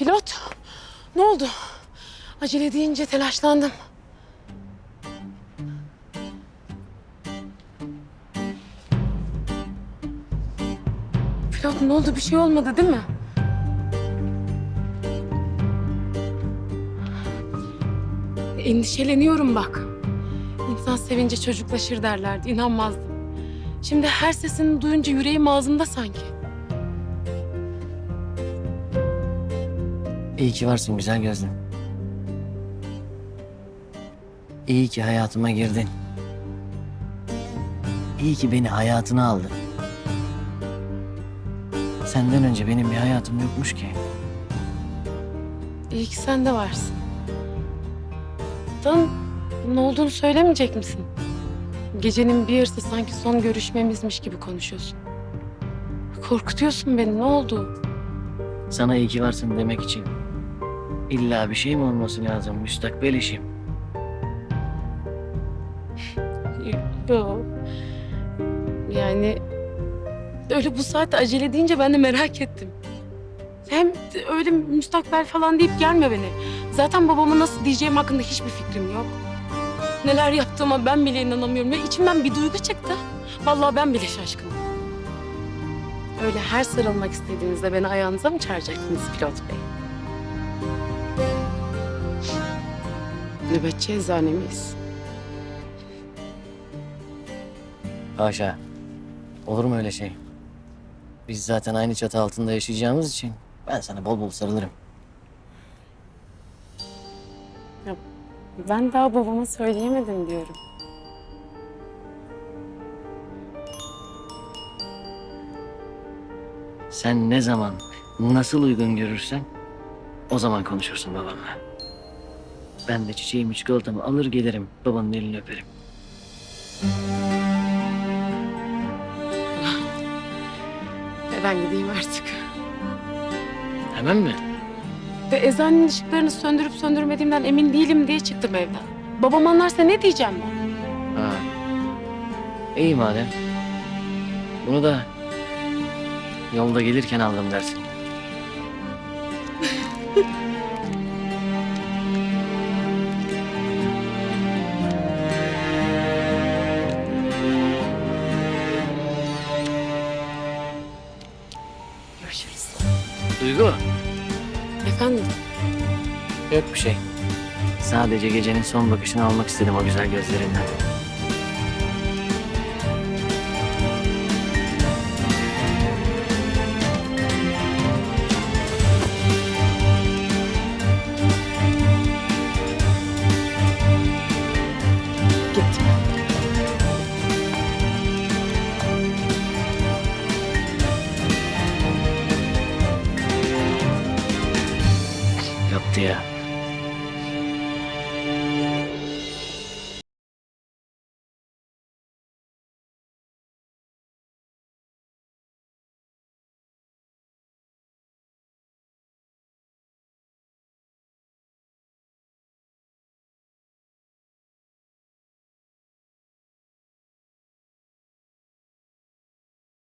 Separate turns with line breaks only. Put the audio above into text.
Pilot, ne oldu? Acele deyince telaşlandım. Pilot ne oldu? Bir şey olmadı değil mi? Endişeleniyorum bak. İnsan sevince çocuklaşır derlerdi. İnanmazdım. Şimdi her sesini duyunca yüreğim ağzımda sanki.
İyi ki varsın güzel gözlüm. İyi ki hayatıma girdin. İyi ki beni hayatına aldın. Senden önce benim bir hayatım yokmuş ki.
İyi ki sen de varsın. Dan ne olduğunu söylemeyecek misin? Gecenin bir yarısı sanki son görüşmemizmiş gibi konuşuyorsun. Korkutuyorsun beni. Ne oldu?
Sana iyi ki varsın demek için. İlla bir şey mi olması lazım müstakbel işim?
Yok. Yani öyle bu saatte acele deyince ben de merak ettim. Hem öyle müstakbel falan deyip gelme beni. Zaten babama nasıl diyeceğim hakkında hiçbir fikrim yok. Neler yaptığıma ben bile inanamıyorum. Ve içimden bir duygu çıktı. Vallahi ben bile şaşkınım. Öyle her sarılmak istediğinizde beni ayağınıza mı çağıracaktınız pilot bey? Nöbetçi eczane miyiz?
Haşa. Olur mu öyle şey? Biz zaten aynı çatı altında yaşayacağımız için ben sana bol bol sarılırım.
Ben daha babama söyleyemedim diyorum.
Sen ne zaman, nasıl uygun görürsen o zaman konuşursun babamla. Ben de çiçeğimi çikolatamı alır gelirim babanın elini öperim.
E ben gideyim artık.
Hemen mi?
Ve eczanenin ışıklarını söndürüp söndürmediğimden emin değilim diye çıktım evden. Babam anlarsa ne diyeceğim ben?
Ha. İyi madem. Bunu da yolda gelirken aldım dersin.
Görüşürüz.
Duygu.
Efendim?
Yok bir şey. Sadece gecenin son bakışını almak istedim o güzel gözlerinden. Yaptı ya.